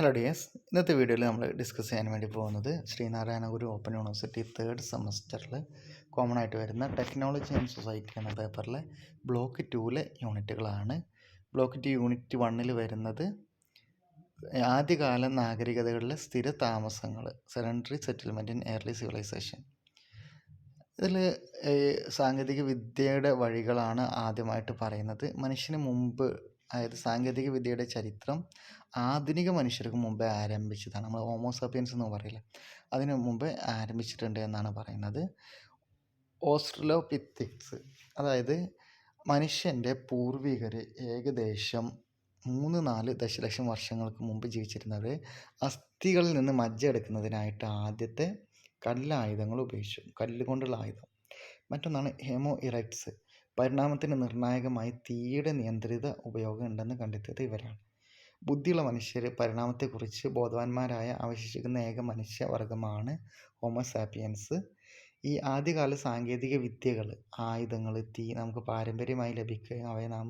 Hello dears ഇന്നത്തെ വീഡിയോയിൽ നമ്മൾ ഡിസ്കസ് ചെയ്യാൻ വേണ്ടി പോകുന്നത് Sreenarayana Guru open university third സെമസ്റ്ററിൽ കോമൺ ആയിട്ട് വരുന്ന ടെക്നോളജി ആൻഡ് സൊസൈറ്റി എന്ന പേപ്പറിലെ ബ്ലോക്ക് ടൂവിലെ യൂണിറ്റുകളാണ് ബ്ലോക്ക് ടു യൂണിറ്റ് വണ്ണിൽ വരുന്നത് ആദ്യകാല നാഗരികതകളിലെ സ്ഥിര താമസങ്ങൾ sedentary settlement in early civilization ഇതിൽ സാങ്കേതിക വിദ്യയുടെ വഴികളാണ് ആദ്യമായിട്ട് പറയുന്നത്. മനുഷ്യന് മുമ്പ് അതായത് സാങ്കേതിക വിദ്യയുടെ ചരിത്രം ആധുനിക മനുഷ്യർക്ക് മുമ്പേ ആരംഭിച്ചതാണ്. നമ്മൾ ഹോമോസാപ്പിയൻസ് എന്ന് പറയില്ല? അതിന് മുമ്പ് ആരംഭിച്ചിട്ടുണ്ട് എന്നാണ് പറയുന്നത്. ഓസ്ട്രലോപിത്തിക്സ് അതായത് മനുഷ്യന്റെ പൂർവികർ ഏകദേശം മൂന്ന് നാല് ദശലക്ഷം വർഷങ്ങൾക്ക് മുമ്പ് ജീവിച്ചിരുന്നത് അസ്ഥികളിൽ നിന്ന് മജ്ജ എടുക്കുന്നതിനായിട്ട് ആദ്യത്തെ കല്ലായുധങ്ങൾ ഉപയോഗിച്ചു. കല്ലുകൊണ്ടുള്ള ആയുധം. മറ്റൊന്നാണ് ഹെമോ ഇറക്ട്സ് പരിണാമത്തിന് നിർണായകമായി തീയുടെ നിയന്ത്രിത ഉപയോഗം ഉണ്ടെന്ന് കണ്ടെത്തിയത് ഇവരാണ്. ബുദ്ധിയുള്ള മനുഷ്യർ പരിണാമത്തെക്കുറിച്ച് ബോധവാന്മാരായ അവശേഷിക്കുന്ന ഏക മനുഷ്യവർഗമാണ് ഹോമോസാപ്പിയൻസ് ഈ ആദ്യകാല സാങ്കേതിക വിദ്യകൾ ആയുധങ്ങൾ തീ നമുക്ക് പാരമ്പര്യമായി ലഭിക്കുകയും അവയെ നാം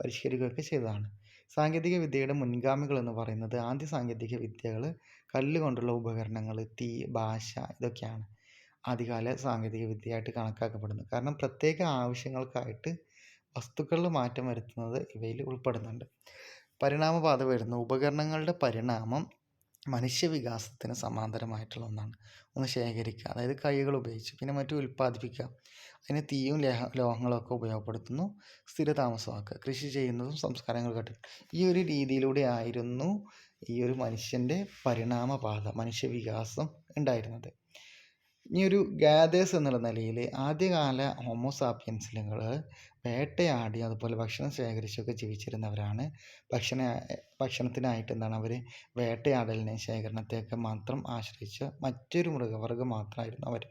പരിഷ്കരിക്കുകയൊക്കെ ചെയ്തതാണ്. സാങ്കേതിക വിദ്യയുടെ മുൻഗാമികൾ എന്ന് പറയുന്നത് ആദ്യ സാങ്കേതിക വിദ്യകൾ കല്ലുകൊണ്ടുള്ള ഉപകരണങ്ങൾ തീ ഭാഷ ഇതൊക്കെയാണ് ആദ്യകാല സാങ്കേതിക വിദ്യയായിട്ട് കണക്കാക്കപ്പെടുന്നത്. കാരണം പ്രത്യേക ആവശ്യങ്ങൾക്കായിട്ട് വസ്തുക്കളിൽ മാറ്റം വരുത്തുന്നത് ഇവയിൽ ഉൾപ്പെടുന്നുണ്ട്. പരിണാമപാത വരുന്ന ഉപകരണങ്ങളുടെ പരിണാമം മനുഷ്യവികാസത്തിന് സമാന്തരമായിട്ടുള്ള ഒന്നാണ്. ഒന്ന് ശേഖരിക്കുക അതായത് കൈകൾ ഉപയോഗിച്ച് പിന്നെ മറ്റു ഉൽപ്പാദിപ്പിക്കുക. അതിന് തീയും ലേഹ ലോഹങ്ങളൊക്കെ ഉപയോഗപ്പെടുത്തുന്നു. സ്ഥിരതാമസമാക്കുക കൃഷി ചെയ്യുന്നതും സംസ്കാരങ്ങൾ കെട്ടി ഈ ഒരു രീതിയിലൂടെ ആയിരുന്നു ഈ ഒരു മനുഷ്യന്റെ പരിണാമപാത മനുഷ്യവികാസം ഉണ്ടായിരുന്നത്. ഇനി ഒരു ഗാദേഴ്സ് എന്നുള്ള നിലയിൽ ആദ്യകാല ഹോമോസാപ്പിയൻസിലുകൾ വേട്ടയാടി അതുപോലെ ഭക്ഷണം ശേഖരിച്ചൊക്കെ ജീവിച്ചിരുന്നവരാണ്. ഭക്ഷണ ഭക്ഷണത്തിനായിട്ട് എന്താണ് അവർ വേട്ടയാടലിനെ ശേഖരണത്തെയൊക്കെ മാത്രം ആശ്രയിച്ച മറ്റൊരു മൃഗവർഗം മാത്രമായിരുന്നു അവർ.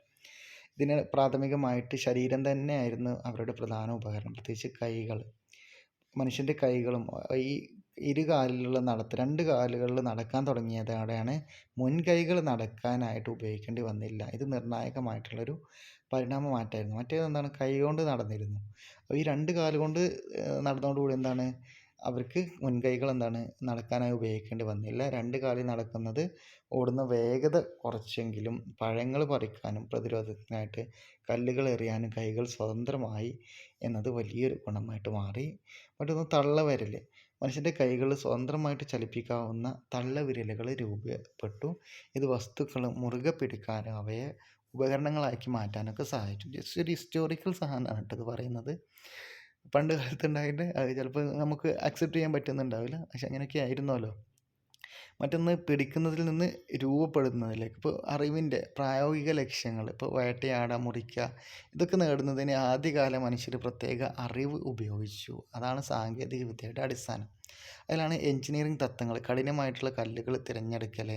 ഇതിന് പ്രാഥമികമായിട്ട് ശരീരം തന്നെയായിരുന്നു അവരുടെ പ്രധാന ഉപകരണം. പ്രത്യേകിച്ച് കൈകൾ മനുഷ്യന്റെ കൈകളും ഈ ഇരു കാലിലുള്ള നടത്ത രണ്ട് കാലുകളിൽ നടക്കാൻ തുടങ്ങിയതോടെയാണ് മുൻകൈകൾ നടക്കാനായിട്ട് ഉപയോഗിക്കേണ്ടി വന്നില്ല. ഇത് നിർണായകമായിട്ടുള്ളൊരു പരിണാമ മാറ്റമായിരുന്നു മറ്റേത് എന്താണ്? കൈ കൊണ്ട് നടന്നിരുന്നു. അപ്പോൾ ഈ രണ്ട് കാലുകൊണ്ട് നടന്നതോടുകൂടി എന്താണ്? അവർക്ക് മുൻകൈകൾ എന്താണ്? നടക്കാനായി ഉപയോഗിക്കേണ്ടി വന്നില്ല. രണ്ട് കാലിൽ നടക്കുന്നത് ഓടുന്ന വേഗത കുറച്ചെങ്കിലും പഴങ്ങൾ പറിക്കാനും പ്രതിരോധത്തിനായിട്ട് കല്ലുകൾ എറിയാനും കൈകൾ സ്വതന്ത്രമായി എന്നത് വലിയൊരു ഗുണമായിട്ട് മാറി. മറ്റൊന്ന് തള്ളവിരൽ മനുഷ്യന്റെ കൈകൾ സ്വതന്ത്രമായിട്ട് ചലിപ്പിക്കാവുന്ന തള്ളവിരലുകൾ രൂപപ്പെട്ടു. ഇത് വസ്തുക്കൾ മുറുകെ പിടിക്കാനും അവയെ ഉപകരണങ്ങളാക്കി മാറ്റാനൊക്കെ സഹായിച്ചു. ജസ്റ്റ് ഒരു ഹിസ്റ്റോറിക്കൽ സാധനമാണ് കേട്ടോ പറയുന്നത്. പണ്ട് കാലത്ത് ഉണ്ടായിട്ട് അത് ചിലപ്പോൾ നമുക്ക് അക്സെപ്റ്റ് ചെയ്യാൻ പറ്റുന്നുണ്ടാവില്ല. പക്ഷെ അങ്ങനെയൊക്കെ ആയിരുന്നല്ലോ. മറ്റൊന്ന് പിടിക്കുന്നതിൽ നിന്ന് രൂപപ്പെടുന്നതിലേക്ക് ഇപ്പോൾ അറിവിന്റെ പ്രായോഗിക ലക്ഷ്യങ്ങൾ ഇപ്പോൾ വേട്ടയാടുക മുറിക്കുക ഇതൊക്കെ നേടുന്നതിന് ആദ്യകാല മനുഷ്യർ പ്രത്യേക അറിവ് ഉപയോഗിച്ചു. അതാണ് സാങ്കേതിക വിദ്യയുടെ അടിസ്ഥാനം. അതിലാണ് എഞ്ചിനീയറിംഗ് തത്വങ്ങൾ കഠിനമായിട്ടുള്ള കല്ലുകൾ തിരഞ്ഞെടുക്കൽ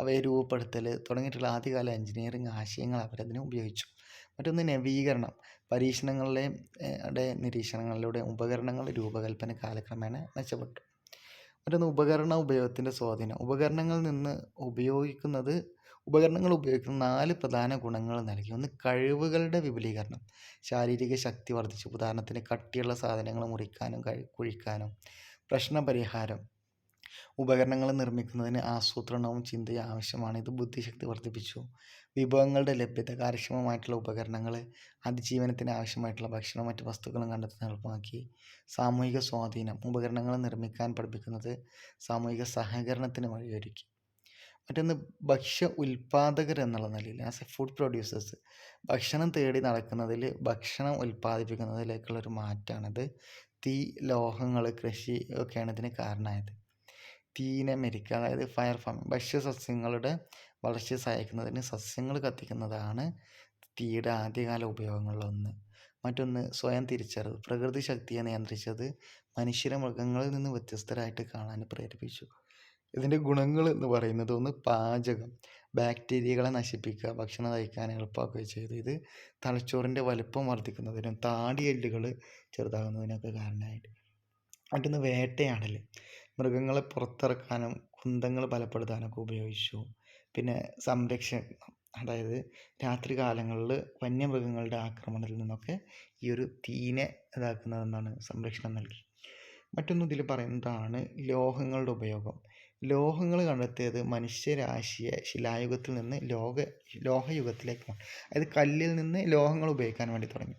അവയെ രൂപപ്പെടുത്തൽ തുടങ്ങിയിട്ടുള്ള ആദ്യകാല എഞ്ചിനീയറിംഗ് ആശയങ്ങൾ അവരതിന് ഉപയോഗിച്ചു. മറ്റൊന്ന് നവീകരണം പരീക്ഷണങ്ങളിലെ നിരീക്ഷണങ്ങളിലൂടെ ഉപകരണങ്ങളുടെ രൂപകൽപ്പന കാലക്രമേണ മെച്ചപ്പെട്ടു. മറ്റൊന്ന് ഉപകരണ ഉപയോഗത്തിന്റെ സ്വാധീനം. ഉപകരണങ്ങളിൽ നിന്ന് ഉപയോഗിക്കുന്നത് ഉപകരണങ്ങൾ ഉപയോഗിക്കുന്ന നാല് പ്രധാന ഗുണങ്ങൾ നൽകി. ഒന്ന് കഴിവുകളുടെ വിപുലീകരണം. ശാരീരിക ശക്തി വർദ്ധിച്ചു. ഉദാഹരണത്തിന് കട്ടിയുള്ള സാധനങ്ങൾ മുറിക്കാനും കുഴിക്കാനും. പ്രശ്നപരിഹാരം. ഉപകരണങ്ങൾ നിർമ്മിക്കുന്നതിന് ആസൂത്രണവും ചിന്തയും ആവശ്യമാണ്. ഇത് ബുദ്ധിശക്തി വർദ്ധിപ്പിച്ചു. വിഭവങ്ങളുടെ ലഭ്യത കാര്യക്ഷമമായിട്ടുള്ള ഉപകരണങ്ങൾ അതിജീവനത്തിന് ആവശ്യമായിട്ടുള്ള ഭക്ഷണവും മറ്റ് വസ്തുക്കളും കണ്ടെത്താൻ എളുപ്പമാക്കി. സാമൂഹിക സ്വാധീനം ഉപകരണങ്ങൾ നിർമ്മിക്കാൻ പഠിപ്പിക്കുന്നത് സാമൂഹിക സഹകരണത്തിന് വഴിയൊരുക്കി. മറ്റൊന്ന് ഭക്ഷ്യ ഉൽപാദകർ എന്നുള്ള നിലയിൽ ആസ് എ ഫുഡ് പ്രൊഡ്യൂസേഴ്സ് ഭക്ഷണം തേടി നടക്കുന്നതിൽ ഭക്ഷണം ഉൽപ്പാദിപ്പിക്കുന്നതിലേക്കുള്ളൊരു മാറ്റമാണിത് തീ ലോഹങ്ങൾ കൃഷി ഒക്കെയാണ് ഇതിന് കാരണമായത്. തീനെ മെരിക്കുക അതായത് ഫയർ ഫാമിംഗ് ഭക്ഷ്യസസ്യങ്ങളുടെ വളർച്ചയെ സഹായിക്കുന്നതിന് സസ്യങ്ങൾ കത്തിക്കുന്നതാണ് തീയുടെ ആദ്യകാല ഉപയോഗങ്ങളിലൊന്ന് മറ്റൊന്ന് സ്വയം തിരിച്ചറിവ് പ്രകൃതി ശക്തിയെ നിയന്ത്രിച്ചത് മനുഷ്യരെ മൃഗങ്ങളിൽ നിന്ന് വ്യത്യസ്തരായിട്ട് കാണാൻ പ്രേരിപ്പിച്ചു. ഇതിന്റെ ഗുണങ്ങൾ എന്ന് പറയുന്നത് ഒന്ന് പാചകം ബാക്ടീരിയകളെ നശിപ്പിക്കുക ഭക്ഷണം കഴിക്കാൻ എളുപ്പമാക്കുകയും ചെയ്തു. ഇത് തലച്ചോറിന്റെ വലുപ്പം വർദ്ധിക്കുന്നതിനും താടിയെല്ലുകൾ ചെറുതാകുന്നതിനൊക്കെ കാരണമായിട്ട്. മറ്റൊന്ന് വേട്ടയാടൽ മൃഗങ്ങളെ പുറത്തിറക്കാനും കുന്തങ്ങൾ ബലപ്പെടുത്താനൊക്കെ ഉപയോഗിച്ചു. പിന്നെ സംരക്ഷണം അതായത് രാത്രി കാലങ്ങളിൽ വന്യമൃഗങ്ങളുടെ ആക്രമണത്തിൽ നിന്നൊക്കെ ഈ ഒരു തീനെ ഇതാക്കുന്നതെന്നാണ് സംരക്ഷണം നൽകി. മറ്റൊന്ന് ഇതിൽ പറയുന്നതാണ് ലോഹങ്ങളുടെ ഉപയോഗം. ലോഹങ്ങൾ കണ്ടെത്തിയത് മനുഷ്യരാശിയെ ശിലായുഗത്തിൽ നിന്ന് ലോക ലോഹയുഗത്തിലേക്ക് മാറ്റി അതായത് കല്ലിൽ നിന്ന് ലോഹങ്ങൾ ഉപയോഗിക്കാൻ വേണ്ടി തുടങ്ങി.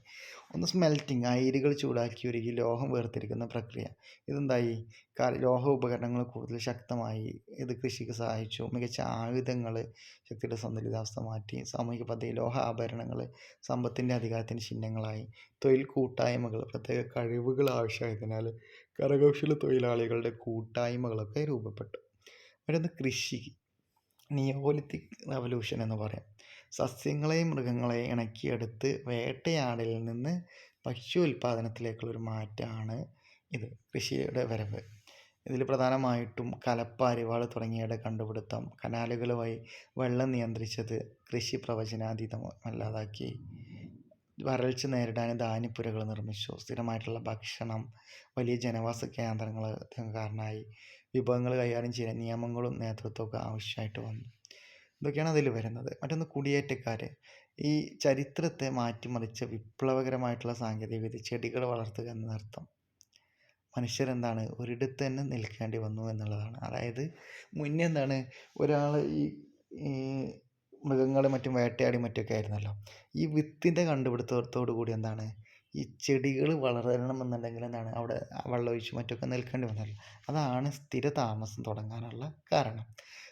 ഒന്ന് സ്മെൽറ്റിങ് അയിരുകൾ ചൂടാക്കി ഉരുകി ലോഹം വേർതിരിക്കുന്ന പ്രക്രിയ. ഇതെന്തായി? ലോഹ ഉപകരണങ്ങൾ കൂടുതൽ ശക്തമായി ഇത് കൃഷിക്ക് സഹായിച്ചു. മികച്ച ആയുധങ്ങൾ ശക്തിയുടെ സന്തുലിതാവസ്ഥ മാറ്റി സാമൂഹിക പദ്ധതി ലോഹ ആഭരണങ്ങൾ സമ്പത്തിന്റെ അധികാരത്തിന്റെ ചിഹ്നങ്ങളായി. തൊഴിൽ കൂട്ടായ്മകൾ പ്രത്യേക കഴിവുകൾ ആവശ്യമായതിനാൽ കരകൗശല തൊഴിലാളികളുടെ കൂട്ടായ്മകളൊക്കെ രൂപപ്പെട്ടു. മറ്റൊന്ന് കൃഷി നിയോലിത്തിക് റവല്യൂഷൻ എന്ന് പറയാം. സസ്യങ്ങളെയും മൃഗങ്ങളെയും ഇണക്കിയെടുത്ത് വേട്ടയാടലിൽ നിന്ന് ഭക്ഷ്യ ഉൽപ്പാദനത്തിലേക്കുള്ളൊരു മാറ്റമാണ് ഇത് കൃഷിയുടെ വരവ്. ഇതിൽ പ്രധാനമായിട്ടും കലപ്പ അരിവാൾ തുടങ്ങിയവയുടെ കണ്ടുപിടുത്തം കനാലുകൾ വഴി വെള്ളം നിയന്ത്രിച്ചത് കൃഷി പ്രവചനാതീതം അല്ലാതാക്കി വരൾച്ച നേരിടാൻ ധാന്യപ്പുരകൾ നിർമ്മിച്ചു. സ്ഥിരമായിട്ടുള്ള ഭക്ഷണം വലിയ ജനവാസ കേന്ദ്രങ്ങൾ കാരണമായി. വിഭവങ്ങൾ കൈകാര്യം ചെയ്യാൻ നിയമങ്ങളും നേതൃത്വമൊക്കെ ആവശ്യമായിട്ട് വന്നു. ഇതൊക്കെയാണ് അതിൽ വരുന്നത്. മറ്റൊന്ന് കുടിയേറ്റക്കാർ ഈ ചരിത്രത്തെ മാറ്റിമറിച്ച വിപ്ലവകരമായിട്ടുള്ള സാങ്കേതികവിദ്യ ചെടികൾ വളർത്തുക എന്നർത്ഥം മനുഷ്യരെന്താണ്? ഒരിടത്ത് തന്നെ നിൽക്കേണ്ടി വന്നു എന്നുള്ളതാണ്. അതായത് മുന്നേ എന്താണ്? ഒരാൾ ഈ മൃഗങ്ങളെ മറ്റും വേട്ടയാടി മറ്റൊക്കെ ആയിരുന്നല്ലോ. ഈ വിത്തിന്റെ കണ്ടുപിടുത്തത്തോടു കൂടി എന്താണ്? ഈ ചെടികൾ വളരണമെന്നുണ്ടെങ്കിൽ എന്താണ് അവിടെ വെള്ളമൊഴിച്ച് മറ്റൊക്കെ നിൽക്കേണ്ടി വന്നല്ലോ. അതാണ് സ്ഥിര താമസം തുടങ്ങാനുള്ള കാരണം.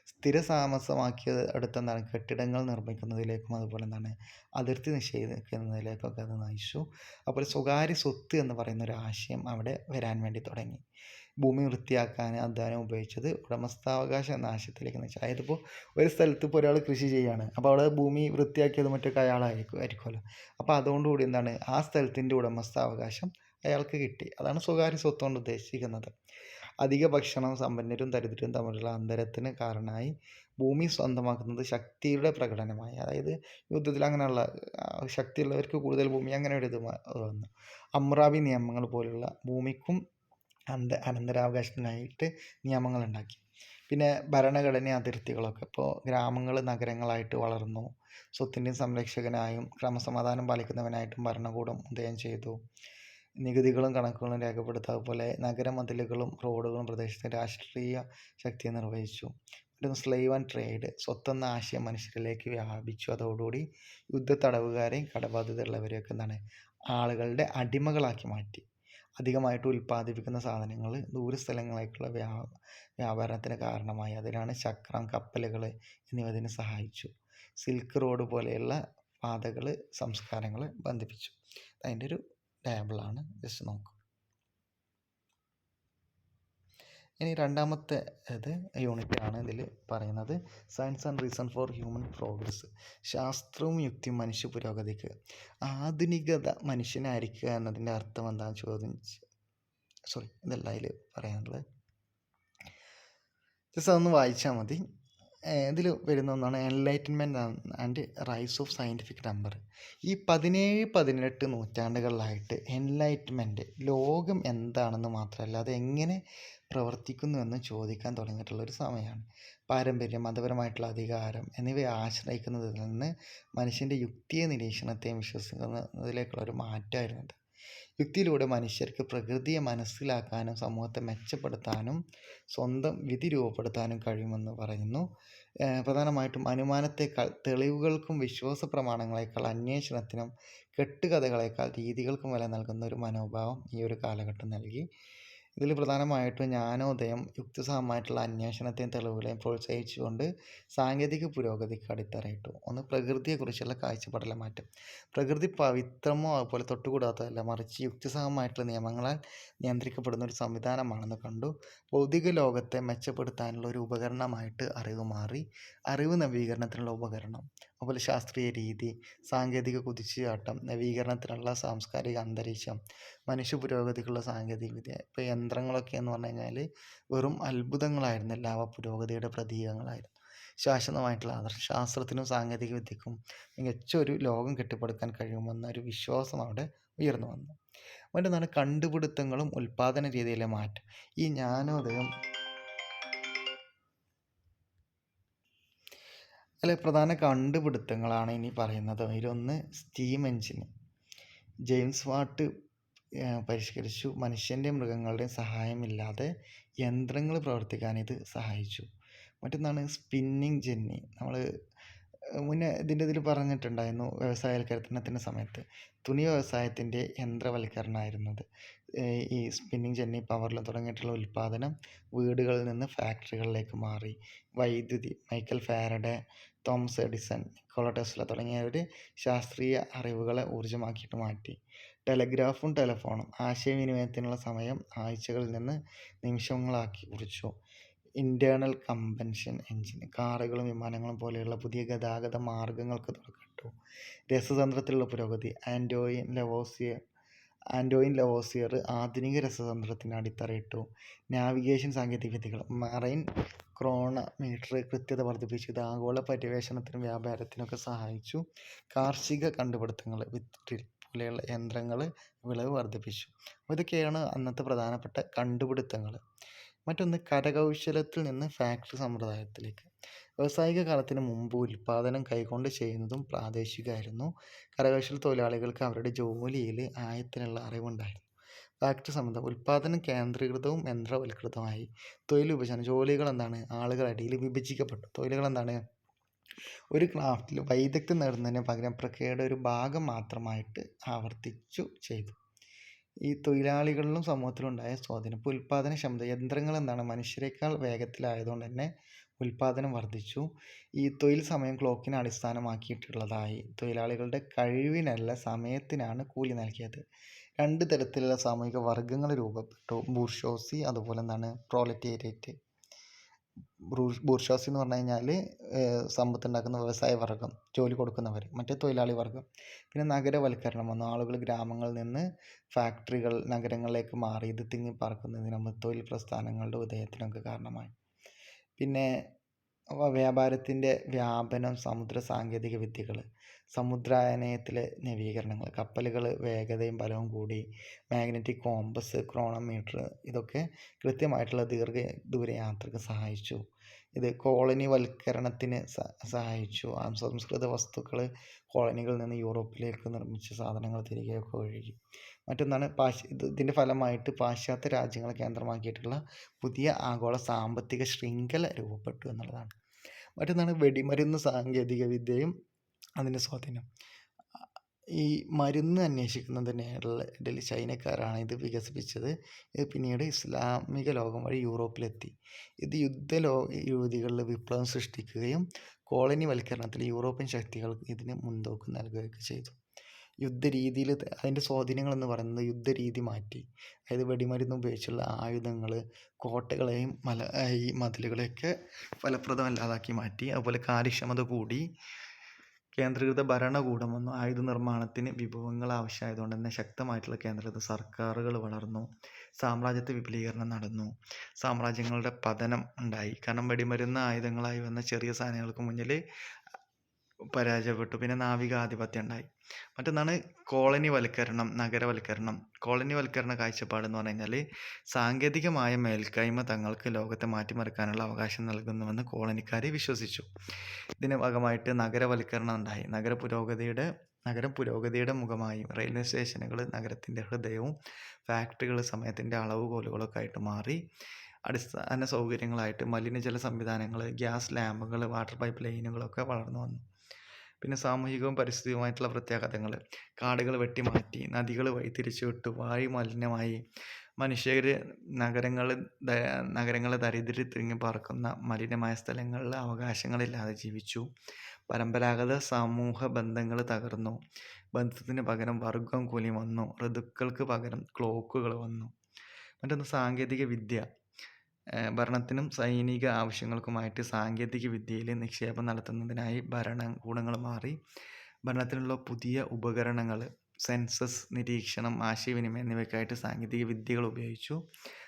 സ്ഥിര താമസമാക്കിയത് അടുത്ത് കെട്ടിടങ്ങൾ നിർമ്മിക്കുന്നതിലേക്കും അതുപോലെ എന്താണ്? അതിർത്തി നിഷേധിക്കുന്നതിലേക്കൊക്കെ അത് നയിച്ചു. അപ്പോൾ സ്വകാര്യ സ്വത്ത് എന്ന് പറയുന്ന ഒരു ആശയം അവിടെ വരാൻ വേണ്ടി തുടങ്ങി. ഭൂമി വൃത്തിയാക്കാൻ അധ്വാനം ഉപയോഗിച്ചത് ഉടമസ്ഥാവകാശ നാശത്തിലേക്ക് നയിച്ചു അതായത് ഇപ്പോൾ ഒരു സ്ഥലത്ത് ഇപ്പോൾ ഒരാൾ കൃഷി ചെയ്യുകയാണ്. അപ്പോൾ അവിടെ ഭൂമി വൃത്തിയാക്കിയത് മറ്റൊക്കെ അയാളായിരിക്കും ആയിരിക്കുമല്ലോ. അപ്പോൾ അതുകൊണ്ടുകൂടി എന്താണ്? ആ സ്ഥലത്തിന്റെ ഉടമസ്ഥാവകാശം അയാൾക്ക് കിട്ടി. അതാണ് സ്വകാര്യ സ്വത്ത് കൊണ്ട് ഉദ്ദേശിക്കുന്നത്. അധിക ഭക്ഷണം സമ്പന്നരും ദരിദ്രരും തമ്മിലുള്ള അന്തരത്തിന് കാരണമായി ഭൂമി സ്വന്തമാക്കുന്നത് ശക്തിയുടെ പ്രകടനമായി. അതായത് യുദ്ധത്തിൽ അങ്ങനെയുള്ള ശക്തിയുള്ളവർക്ക് കൂടുതൽ ഭൂമി അങ്ങനെ ഒരു ഇത് വന്നു. അമ്രാബി നിയമങ്ങൾ പോലുള്ള ഭൂമിക്കും അന്ത അനന്തരാവകാശത്തിനായിട്ട് നിയമങ്ങൾ ഉണ്ടാക്കി. പിന്നെ ഭരണഘടന അതിർത്തികളൊക്കെ. ഇപ്പോൾ ഗ്രാമങ്ങൾ നഗരങ്ങളായിട്ട് വളർന്നു. സ്വത്തിന്റെയും സംരക്ഷകനായും ക്രമസമാധാനം പാലിക്കുന്നവനായിട്ടും ഭരണകൂടം ഉദയം ചെയ്തു. നികുതികളും കണക്കുകളും രേഖപ്പെടുത്തുക അതുപോലെ നഗരമതിലുകളും റോഡുകളും പ്രദേശത്തെ രാഷ്ട്രീയ ശക്തിയെ നിർവഹിച്ചു. മറ്റൊന്ന് സ്ലേവ് ആൻഡ് ട്രേഡ് സ്വത്തെന്ന ആശയം മനുഷ്യരിലേക്ക് വ്യാപിച്ചു അതോടുകൂടി യുദ്ധ തടവുകാരെയും കടബാധ്യതയുള്ളവരെയൊക്കെ എന്താണ് ആളുകളുടെ അടിമകളാക്കി മാറ്റി. അധികമായിട്ട് ഉൽപ്പാദിപ്പിക്കുന്ന സാധനങ്ങൾ ദൂരസ്ഥലങ്ങളിലേക്കുള്ള വ്യാ വ്യാപാരത്തിന് കാരണമായി. അതിനാണ് ചക്രം കപ്പലുകൾ എന്നിവ അതിനെ സഹായിച്ചു. സിൽക്ക് റോഡ് പോലെയുള്ള പാതകൾ സംസ്കാരങ്ങൾ ബന്ധിപ്പിച്ചു. അതിന്റെ ഒരു ടേബിളാണ് ജസ്റ്റ് നോക്കുക. ഇനി രണ്ടാമത്തെ ഇത് യൂണിറ്റാണ് ഇതിൽ പറയുന്നത്. Science and reason for human progress ശാസ്ത്രവും യുക്തിയും മനുഷ്യ പുരോഗതിക്ക്. ആധുനികത മനുഷ്യനായിരിക്കുക എന്നതിന്റെ അർത്ഥം എന്താണെന്ന് ചോദ്യം സോറി ഇതല്ല അതിൽ പറയാനുള്ളത്. ജസ്റ്റ് അതൊന്ന് വായിച്ചാൽ മതി. ഇതിൽ വരുന്ന ഒന്നാണ് enlightenment and rise of scientific number ഈ പതിനേഴ് പതിനെട്ട് നൂറ്റാണ്ടുകളിലായിട്ട് എൻലൈറ്റ്മെന്റ് ലോകം എന്താണെന്ന് മാത്രമല്ല അത് എങ്ങനെ പ്രവർത്തിക്കുന്നു എന്ന് ചോദിക്കാൻ തുടങ്ങിയിട്ടുള്ള ഒരു സമയമാണ്. പാരമ്പര്യം മതപരമായിട്ടുള്ള അധികാരം എന്നിവയെ ആശ്രയിക്കുന്നതിൽ നിന്ന് മനുഷ്യന്റെ യുക്തിയെ നിരീക്ഷണത്തെയും വിശ്വസിക്കുന്നതിലേക്കുള്ള ഒരു മാറ്റമായിരുന്നു യുക്തിയിലൂടെ മനുഷ്യർക്ക് പ്രകൃതിയെ മനസ്സിലാക്കാനും സമൂഹത്തെ മെച്ചപ്പെടുത്താനും സ്വന്തം വിധി രൂപപ്പെടുത്താനും കഴിയുമെന്ന് പറയുന്നു. പ്രധാനമായിട്ടും അനുമാനത്തേക്കാൾ തെളിവുകൾക്കും വിശ്വാസ പ്രമാണങ്ങളേക്കാൾ അന്വേഷണത്തിനും കെട്ടുകഥകളേക്കാൾ രീതികൾക്കും വില നൽകുന്ന ഒരു മനോഭാവം ഈ ഒരു കാലഘട്ടം നൽകി. ഇതിൽ പ്രധാനമായിട്ടും ജ്ഞാനോദയം യുക്തിസഹമായിട്ടുള്ള അന്വേഷണത്തെയും തെളിവുകളെയും പ്രോത്സാഹിപ്പിച്ചുകൊണ്ട് സാങ്കേതിക പുരോഗതിക്ക് അടിത്തറയിട്ടു. ഒന്ന് പ്രകൃതിയെക്കുറിച്ചുള്ള കാഴ്ചപ്പാടിലെ മാറ്റം. പ്രകൃതി പവിത്രമോ അതുപോലെ തൊട്ടുകൂടാത്തതല്ല മറിച്ച് യുക്തിസഹമായിട്ടുള്ള നിയമങ്ങളാൽ നിയന്ത്രിക്കപ്പെടുന്ന ഒരു സംവിധാനമാണെന്ന് കണ്ടു. ഭൗതിക ലോകത്തെ മെച്ചപ്പെടുത്താനുള്ള ഒരു ഉപകരണമായിട്ട് അറിവ് മാറി. അറിവ് നവീകരണത്തിനുള്ള ഉപകരണം. അതുപോലെ ശാസ്ത്രീയ രീതി സാങ്കേതിക കുതിച്ചുചാട്ടം നവീകരണത്തിനുള്ള സാംസ്കാരിക അന്തരീക്ഷം മനുഷ്യ പുരോഗതിക്കുള്ള സാങ്കേതികവിദ്യ ഇപ്പോൾ യന്ത്രങ്ങളൊക്കെ എന്ന് പറഞ്ഞു കഴിഞ്ഞാൽ വെറും അത്ഭുതങ്ങളായിരുന്നില്ല അവ പുരോഗതിയുടെ പ്രതീകങ്ങളായിരുന്നു. ശാശ്വതമായിട്ടുള്ള ആദർശം ശാസ്ത്രത്തിനും സാങ്കേതിക വിദ്യക്കും മികച്ച ഒരു ലോകം കെട്ടിപ്പടുക്കാൻ കഴിയുമെന്ന ഒരു വിശ്വാസം അവിടെ ഉയർന്നു വന്നു. മറ്റൊന്നാണ് കണ്ടുപിടുത്തങ്ങളും ഉൽപ്പാദന രീതിയിലെ മാറ്റം. ഈ ജ്ഞാനോദയം അതിലെ പ്രധാന കണ്ടുപിടുത്തങ്ങളാണ് ഇനി പറയുന്നത്. അതിലൊന്ന് സ്റ്റീം എഞ്ചിൻ ജെയിംസ് വാട്ട് പരിഷ്കരിച്ചു. മനുഷ്യന്റെയും മൃഗങ്ങളുടെയും സഹായമില്ലാതെ യന്ത്രങ്ങൾ പ്രവർത്തിക്കാൻ ഇത് സഹായിച്ചു. മറ്റൊന്നാണ് സ്പിന്നിങ് ജെന്നി. നമ്മൾ മുന്നേ ഇതിന്റെ ഇതിൽ പറഞ്ഞിട്ടുണ്ടായിരുന്നു വ്യവസായവൽക്കരണത്തിന്റെ സമയത്ത്. തുണി വ്യവസായത്തിന്റെ യന്ത്രവൽക്കരണമായിരുന്നത്. ഈ സ്പിന്നിങ് ജെന്നി പവറിൽ തുടങ്ങിയിട്ടുള്ള ഉൽപ്പാദനം വീടുകളിൽ നിന്ന് ഫാക്ടറികളിലേക്ക് മാറി. വൈദ്യുതി Michael Faraday Thomas Edison Nikola Tesla തുടങ്ങിയവർ ശാസ്ത്രീയ അറിവുകളെ ഊർജമാക്കിയിട്ട് മാറ്റി. ടെലഗ്രാഫും ടെലഫോണും ആശയവിനിമയത്തിനുള്ള സമയം ആഴ്ചകളിൽ നിന്ന് നിമിഷങ്ങളാക്കി കുറിച്ചു. ഇന്റേർണൽ കമ്പൻഷൻ എഞ്ചിൻ കാറുകളും വിമാനങ്ങളും പോലെയുള്ള പുതിയ ഗതാഗത മാർഗങ്ങൾക്ക് തുടക്കമിട്ടു. രസതന്ത്രത്തിലുള്ള പുരോഗതി ആൻഡോയിൻ ലവോസിയർ ആന്റോയിൻ ലവോസിയർ ആധുനിക രസതന്ത്രത്തിന് അടിത്തറയിട്ടു. നാവിഗേഷൻ സാങ്കേതികവിദ്യകൾ മറൈൻ ക്രോണമീറ്റർ കൃത്യത വർദ്ധിപ്പിച്ചു. ഇത് ആഗോള പര്യവേഷണത്തിനും വ്യാപാരത്തിനൊക്കെ സഹായിച്ചു. കാർഷിക കണ്ടുപിടുത്തങ്ങൾ വിത്തിൽ പോലെയുള്ള യന്ത്രങ്ങൾ വിളവ് വർദ്ധിപ്പിച്ചു. അപ്പോൾ ഇതൊക്കെയാണ് അന്നത്തെ പ്രധാനപ്പെട്ട കണ്ടുപിടുത്തങ്ങൾ. മറ്റൊന്ന് കരകൗശലത്തിൽ നിന്ന് ഫാക്ടറി സമ്പ്രദായത്തിലേക്ക്. വ്യാവസായിക കാലത്തിന് മുമ്പ് ഉൽപ്പാദനം കൈകൊണ്ട് ചെയ്യുന്നതും പ്രാദേശികമായിരുന്നു. കരകൗശല തൊഴിലാളികൾക്ക് അവരുടെ ജോലിയിൽ ആയത്തിനുള്ള അറിവുണ്ടായിരുന്നു. ഫാക്ടറി സംബന്ധം ഉൽപ്പാദനം കേന്ദ്രീകൃതവും യന്ത്രവൽകൃതമായി തൊഴിൽ വിഭജനം ജോലികൾ എന്താണ്? ആളുകളുടെ വിഭജിക്കപ്പെട്ടു. തൊഴിലുകൾ എന്താണ്? ഒരു ക്രാഫ്റ്റിൽ വൈദഗ്ധ്യം നേടുന്നതിന് പകരം പ്രക്രിയയുടെ ഒരു ഭാഗം മാത്രമായിട്ട് ആവർത്തിച്ചു ചെയ്തു. ഈ തൊഴിലാളികളിലും സമൂഹത്തിലുണ്ടായ സ്വാധീനം. ഇപ്പോൾ ഉൽപ്പാദനക്ഷമത യന്ത്രങ്ങൾ എന്താണ്? മനുഷ്യരെക്കാൾ വേഗത്തിലായതുകൊണ്ട് തന്നെ ഉൽപ്പാദനം വർദ്ധിച്ചു. ഈ തൊഴിൽ സമയം ക്ലോക്കിനെ അടിസ്ഥാനമാക്കിയിട്ടുള്ളതായി. തൊഴിലാളികളുടെ കഴിവിനല്ല സമയത്തിനാണ് കൂലി നൽകിയത്. രണ്ട് തരത്തിലുള്ള സാമൂഹിക വർഗങ്ങൾ രൂപപ്പെട്ടു. ബൂർഷോസി അതുപോലെ എന്താണ് പ്രോലറ്റേറിയറ്റ്. ബൂർഷോസി എന്ന് പറഞ്ഞു കഴിഞ്ഞാൽ സമ്പത്തുണ്ടാക്കുന്ന വ്യവസായ വർഗം ജോലി കൊടുക്കുന്നവർ മറ്റേ തൊഴിലാളി വർഗം പിന്നെ നഗരവൽക്കരണം വന്നു. ആളുകൾ ഗ്രാമങ്ങളിൽ നിന്ന് ഫാക്ടറികൾ നഗരങ്ങളിലേക്ക് മാറി. ഇത് തിങ്ങി പാർക്കുന്നതിന് നമ്മൾ തൊഴിൽ പ്രസ്ഥാനങ്ങളുടെ ഉദയത്തിനൊക്കെ കാരണമായി. പിന്നെ വ്യാപാരത്തിന്റെ വ്യാപനം സമുദ്ര സാങ്കേതിക വിദ്യകൾ സമുദ്രായനത്തിലെ നവീകരണങ്ങൾ കപ്പലുകൾ വേഗതയും ബലവും കൂടി മാഗ്നറ്റിക് കോമ്പസ് ക്രോണോമീറ്റർ ഇതൊക്കെ കൃത്യമായിട്ടുള്ള ദീർഘ ദൂര യാത്രയ്ക്ക് സഹായിച്ചു. ഇത് കോളനിവൽക്കരണത്തിന് സഹായിച്ചു. അസംസ്കൃത വസ്തുക്കൾ കോളനികളിൽ നിന്ന് യൂറോപ്പിലേക്ക് നിർമ്മിച്ച സാധനങ്ങൾ തിരികെയൊക്കെ ഒഴുകി മറ്റൊന്നാണ് പാശ് ഇതിന്റെ ഫലമായിട്ട് പാശ്ചാത്യ രാജ്യങ്ങളെ കേന്ദ്രമാക്കിയിട്ടുള്ള പുതിയ ആഗോള സാമ്പത്തിക ശൃംഖല രൂപപ്പെട്ടു എന്നുള്ളതാണ്. മറ്റൊന്നാണ് വെടിമരുന്ന് സാങ്കേതിക വിദ്യയും അതിന്റെ സ്വാധീനം. ഈ മരുന്ന് അന്വേഷിക്കുന്നതിനിടയിൽ ചൈനക്കാരാണ് ഇത് വികസിപ്പിച്ചത്. ഇത് പിന്നീട് ഇസ്ലാമിക ലോകം വഴി യൂറോപ്പിലെത്തി. ഇത് യുദ്ധ ലോ യുവതികളിൽ വിപ്ലവം സൃഷ്ടിക്കുകയും കോളനിവൽക്കരണത്തിൽ യൂറോപ്യൻ ശക്തികൾ ഇതിന് മുൻതൂക്കം നൽകുകയൊക്കെ ചെയ്തു. യുദ്ധരീതിയിൽ അതിന്റെ സ്വാധീനങ്ങൾ എന്ന് പറയുന്നത് യുദ്ധരീതി മാറ്റി. അതായത് വെടിമരുന്ന് ഉപയോഗിച്ചുള്ള ആയുധങ്ങൾ കോട്ടകളെയും മല ഈ മതിലുകളെയൊക്കെ ഫലപ്രദമല്ലാതാക്കി മാറ്റി. അതുപോലെ കാര്യക്ഷമത കൂടി. കേന്ദ്രീകൃത ഭരണകൂടം വന്നു. ആയുധ നിർമ്മാണത്തിന് വിഭവങ്ങൾ ആവശ്യമായതുകൊണ്ട് തന്നെ ശക്തമായിട്ടുള്ള കേന്ദ്രീകൃത സർക്കാരുകൾ വളർന്നു. സാമ്രാജ്യത്വ വിപുലീകരണം നടന്നു. സാമ്രാജ്യങ്ങളുടെ പതനം ഉണ്ടായി. കാരണം വെടിമരുന്ന് ആയുധങ്ങളായി വന്ന ചെറിയ സേനകൾക്ക് മുന്നിൽ പരാജയപ്പെട്ടു. പിന്നെ നാവികാധിപത്യം ഉണ്ടായി മറ്റൊന്നാണ് കോളനിവൽക്കരണം നഗരവൽക്കരണം. കോളനിവൽക്കരണ കാഴ്ചപ്പാട് എന്ന് പറഞ്ഞു കഴിഞ്ഞാൽ സാങ്കേതികമായ മേൽക്കൈമ തങ്ങൾക്ക് ലോകത്തെ മാറ്റിമറിക്കാനുള്ള അവകാശം നൽകുന്നുവെന്ന് കോളനിക്കാർ വിശ്വസിച്ചു. ഇതിന് ഭാഗമായിട്ട് നഗരവൽക്കരണം ഉണ്ടായി. നഗര പുരോഗതിയുടെ നഗരം പുരോഗതിയുടെ മുഖമായി റെയിൽവേ സ്റ്റേഷനുകൾ നഗരത്തിന്റെ ഹൃദയവും ഫാക്ടറികൾ സമയത്തിന്റെ അളവുകോലുകളൊക്കെ ആയിട്ട് മാറി. അടിസ്ഥാന സൗകര്യങ്ങളായിട്ട് മലിനജല സംവിധാനങ്ങൾ ഗ്യാസ് ലാമ്പുകൾ വാട്ടർ പൈപ്പ് ലൈനുകളൊക്കെ വളർന്നു വന്നു. പിന്നെ സാമൂഹികവും പരിസ്ഥിതിയുമായിട്ടുള്ള പ്രത്യാഘാതങ്ങൾ കാടുകൾ വെട്ടിമാറ്റി നദികൾ വഴിതിരിച്ചു വായു മലിനമായി. മനുഷ്യർ നഗരങ്ങൾ നഗരങ്ങളെ ദരിദ്രത്തിൽ തിങ്ങി പാർക്കുന്ന മലിനമായ സ്ഥലങ്ങളിൽ അവകാശങ്ങളില്ലാതെ ജീവിച്ചു. പരമ്പരാഗത സമൂഹ ബന്ധങ്ങൾ തകർന്നു. ബന്ധത്തിന് പകരം വർഗം കൂലി വന്നു. ഋതുക്കൾക്ക് പകരം ക്ലോക്കുകൾ വന്നു. മറ്റൊന്ന് സാങ്കേതിക വിദ്യ. ഭരണത്തിനും സൈനിക ആവശ്യങ്ങൾക്കുമായിട്ട് സാങ്കേതിക വിദ്യയിൽ നിക്ഷേപം നടത്തുന്നതിനായി ഭരണകൂടങ്ങൾ മാറി. ഭരണത്തിനുള്ള പുതിയ ഉപകരണങ്ങൾ സെൻസസ് നിരീക്ഷണം ആശയവിനിമയം എന്നിവയ്ക്കായിട്ട് സാങ്കേതിക വിദ്യകൾ ഉപയോഗിച്ചു.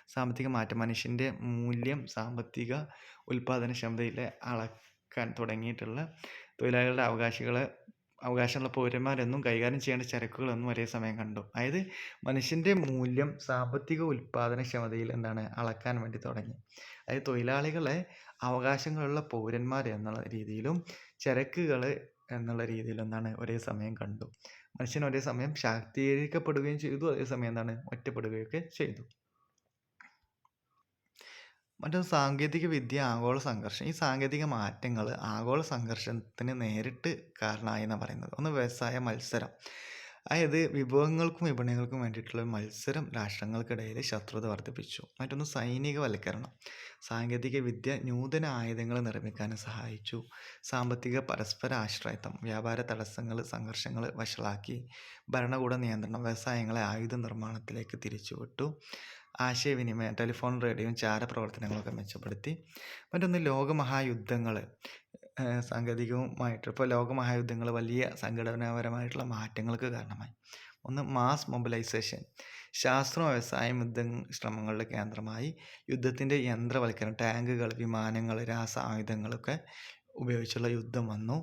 സാമ്പത്തിക മാറ്റം മനുഷ്യന്റെ മൂല്യം സാമ്പത്തിക ഉൽപ്പാദനക്ഷമതയിലെ അളക്കാൻ തുടങ്ങിയിട്ടുള്ള തൊഴിലാളികളുടെ അവകാശികളെ അവകാശമുള്ള പൗരന്മാരെന്നും കൈകാര്യം ചെയ്യേണ്ട ചരക്കുകളെന്നും ഒരേ സമയം കണ്ടു. അതായത് മനുഷ്യന്റെ മൂല്യം സാമ്പത്തിക ഉൽപ്പാദനക്ഷമതയിൽ എന്താണ് അളക്കാൻ വേണ്ടി തുടങ്ങി. അതായത് തൊഴിലാളികളെ അവകാശങ്ങളുള്ള പൗരന്മാർ എന്നുള്ള രീതിയിലും ചരക്കുകൾ എന്നുള്ള രീതിയിൽ എന്താണ് ഒരേ സമയം കണ്ടു. മനുഷ്യൻ ഒരേ സമയം ശാക്തീകരിക്കപ്പെടുകയും ചെയ്തു അതേ സമയം എന്താണ് ഒറ്റപ്പെടുകയൊക്കെ ചെയ്തു. മറ്റൊന്ന് സാങ്കേതിക വിദ്യ ആഗോള സംഘർഷം ഈ സാങ്കേതിക മാറ്റങ്ങൾ ആഗോള സംഘർഷത്തിന് നേരിട്ട് കാരണമായി എന്നാണ് പറയുന്നത്. ഒന്ന് വ്യവസായ മത്സരം. അതായത് വിഭവങ്ങൾക്കും വിപണികൾക്കും വേണ്ടിയിട്ടുള്ള മത്സരം രാഷ്ട്രങ്ങൾക്കിടയിൽ ശത്രുത വർദ്ധിപ്പിച്ചു. മറ്റൊന്ന് സൈനികവൽക്കരണം സാങ്കേതിക വിദ്യ നൂതന ആയുധങ്ങൾ നിർമ്മിക്കാൻ സഹായിച്ചു. സാമ്പത്തിക പരസ്പര ആശ്രയത്വം വ്യാപാര തടസ്സങ്ങൾ സംഘർഷങ്ങൾ വഷളാക്കി ഭരണകൂട നിയന്ത്രണം വ്യവസായങ്ങളെ ആയുധ നിർമ്മാണത്തിലേക്ക് തിരിച്ചുവിട്ടു. ആശയവിനിമയം ടെലിഫോൺ റേഡിയോയും ചാരപ്രവർത്തനങ്ങളൊക്കെ മെച്ചപ്പെടുത്തി. മറ്റൊന്ന് ലോകമഹായുദ്ധങ്ങൾ സാങ്കേതികവുമായിട്ട് ഇപ്പോൾ ലോകമഹായുദ്ധങ്ങൾ വലിയ സംഘടനാപരമായിട്ടുള്ള മാറ്റങ്ങൾക്ക് കാരണമായി. ഒന്ന് മാസ് മൊബിലൈസേഷൻ ശാസ്ത്ര വ്യവസായ യുദ്ധ ശ്രമങ്ങളുടെ കേന്ദ്രമായി. യുദ്ധത്തിന്റെ യന്ത്രവൽക്കരണം ടാങ്കുകൾ വിമാനങ്ങൾ രാസ ആയുധങ്ങളൊക്കെ ഉപയോഗിച്ചുള്ള യുദ്ധം വന്നു.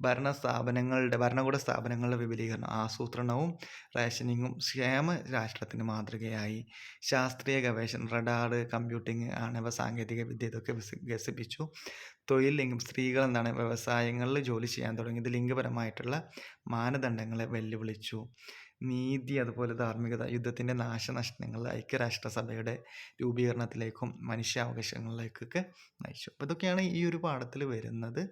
ഭരണ സ്ഥാപനങ്ങളുടെ ഭരണകൂട സ്ഥാപനങ്ങളുടെ വിപുലീകരണം ആസൂത്രണവും റേഷനിങ്ങും ക്ഷേമ രാഷ്ട്രത്തിന് മാതൃകയായി. ശാസ്ത്രീയ ഗവേഷണം റഡാർ കമ്പ്യൂട്ടിങ് ആണവ സാങ്കേതിക വിദ്യ ഇതൊക്കെ വികസിപ്പിച്ചു. തൊഴിൽ ലിംഗം സ്ത്രീകൾ എന്താണ് വ്യവസായങ്ങളിൽ ജോലി ചെയ്യാൻ തുടങ്ങിയത് ലിംഗപരമായിട്ടുള്ള മാനദണ്ഡങ്ങളെ വെല്ലുവിളിച്ചു. നീതി അതുപോലെ ധാർമ്മികത യുദ്ധത്തിന്റെ നാശനഷ്ടങ്ങൾ ഐക്യരാഷ്ട്രസഭയുടെ രൂപീകരണത്തിലേക്കും മനുഷ്യാവകാശങ്ങളിലേക്കൊക്കെ നയിച്ചു. അപ്പോൾ ഇതൊക്കെയാണ് ഈ ഒരു പാഠത്തിൽ വരുന്നത്.